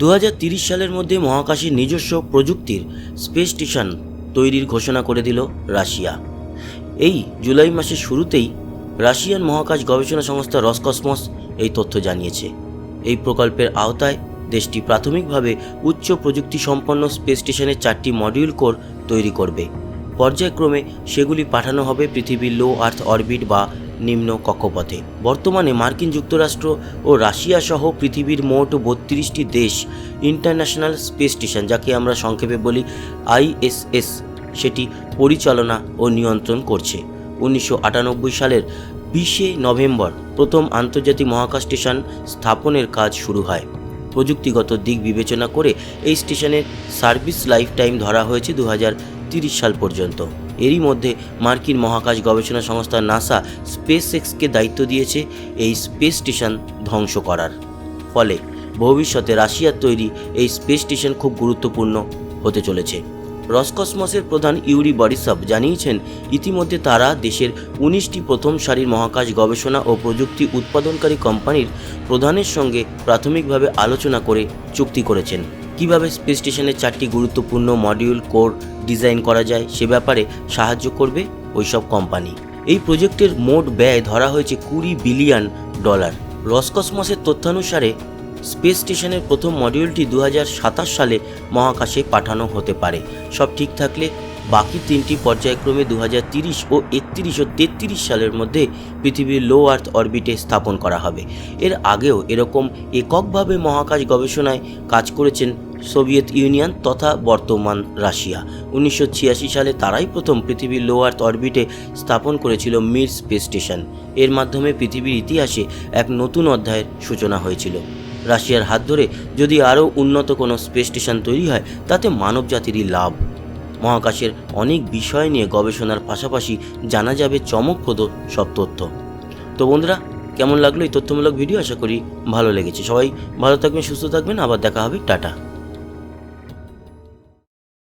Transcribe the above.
দু সালের মধ্যে মহাকাশের নিজস্ব প্রযুক্তির স্পেস স্টেশন তৈরির ঘোষণা করে দিল রাশিয়া। এই জুলাই মাসের শুরুতেই রাশিয়ান মহাকাশ গবেষণা সংস্থা রসকসমস এই তথ্য জানিয়েছে। এই প্রকল্পের আওতায় দেশটি প্রাথমিকভাবে উচ্চ প্রযুক্তি সম্পন্ন স্পেস স্টেশনের চারটি মডিউল কোর তৈরি করবে। পর্যায়ক্রমে সেগুলি পাঠানো হবে পৃথিবীর লো আর্থ অরবিট বা নিম্ন কক্ষপথে। বর্তমানে মার্কিন যুক্তরাষ্ট্র ও রাশিয়া সহ পৃথিবীর মোট বত্রিশটি দেশ ইন্টারন্যাশনাল স্পেস স্টেশন, যাকে আমরা সংক্ষেপে বলি আইএসএস সেটি পরিচালনা ও নিয়ন্ত্রণ করছে। উনিশশো আটানব্বই সালের বিশে নভেম্বর প্রথম আন্তর্জাতিক মহাকাশ স্টেশন স্থাপনের কাজ শুরু হয়। প্রযুক্তিগত দিক বিবেচনা করে এই স্টেশনের সার্ভিস লাইফ টাইম ধরা হয়েছে দু সাল পর্যন্ত। এরই মধ্যে মার্কিন মহাকাশ গবেষণা সংস্থা নাসা স্পেস এক্সকে দায়িত্ব দিয়েছে এই স্পেস স্টেশন ধ্বংস করার। ফলে ভবিষ্যতে রাশিয়ার তৈরি এই স্পেস স্টেশন খুব গুরুত্বপূর্ণ হতে চলেছে। রসকসমসের প্রধান ইউরি বরিসভ জানিয়েছেন, ইতিমধ্যে তারা দেশের উনিশটি প্রথম সারির মহাকাশ গবেষণা ও প্রযুক্তি উৎপাদনকারী কোম্পানির প্রধানের সঙ্গে প্রাথমিকভাবে আলোচনা করে চুক্তি করেছেন। কীভাবে স্পেস স্টেশনের চারটি গুরুত্বপূর্ণ মডিউল কোর ডিজাইন করা যায় সে ব্যাপারে সাহায্য করবে ওইসব কোম্পানি এই প্রজেক্টের মোট ব্যয় ধরা হয়েছে কুড়ি বিলিয়ন ডলার রসকসমসের তথ্যানুসারে স্পেস স্টেশনের প্রথম মডিউলটি দু হাজার সাতাশ সালে মহাকাশে পাঠানো হতে পারে। সব ঠিক থাকলে বাকি তিনটি পর্যায়ক্রমে দু ও একত্রিশ ও তেত্রিশ সালের মধ্যে পৃথিবীর লো আর্থ অরবিটে স্থাপন করা হবে। এর আগেও এরকম এককভাবে মহাকাশ গবেষণায় কাজ করেছেন সোভিয়েত ইউনিয়ন তথা বর্তমান রাশিয়া। উনিশশো ছিয়াশি সালে তারাই প্রথম পৃথিবীর লো আর্থ অরবিটে স্থাপন করেছিল মির স্পেস স্টেশন। এর মাধ্যমে পৃথিবীর ইতিহাসে এক নতুন অধ্যায়ের সূচনা হয়েছিল। রাশিয়ার হাত ধরে যদি আরও উন্নত কোনো স্পেস স্টেশন তৈরি হয়, তাতে মানবজাতিরই লাভ। মহাকাশের অনেক বিষয় নিয়ে গবেষণার পাশাপাশি জানা যাবে চমকপ্রদ সব তথ্য। তো বন্ধুরা, কেমন লাগল এই তথ্যমূলক ভিডিও? আশা করি ভালো লেগেছে। সবাই ভালো থাকবেন, সুস্থ থাকবেন। আবার দেখা হবে। টাটা।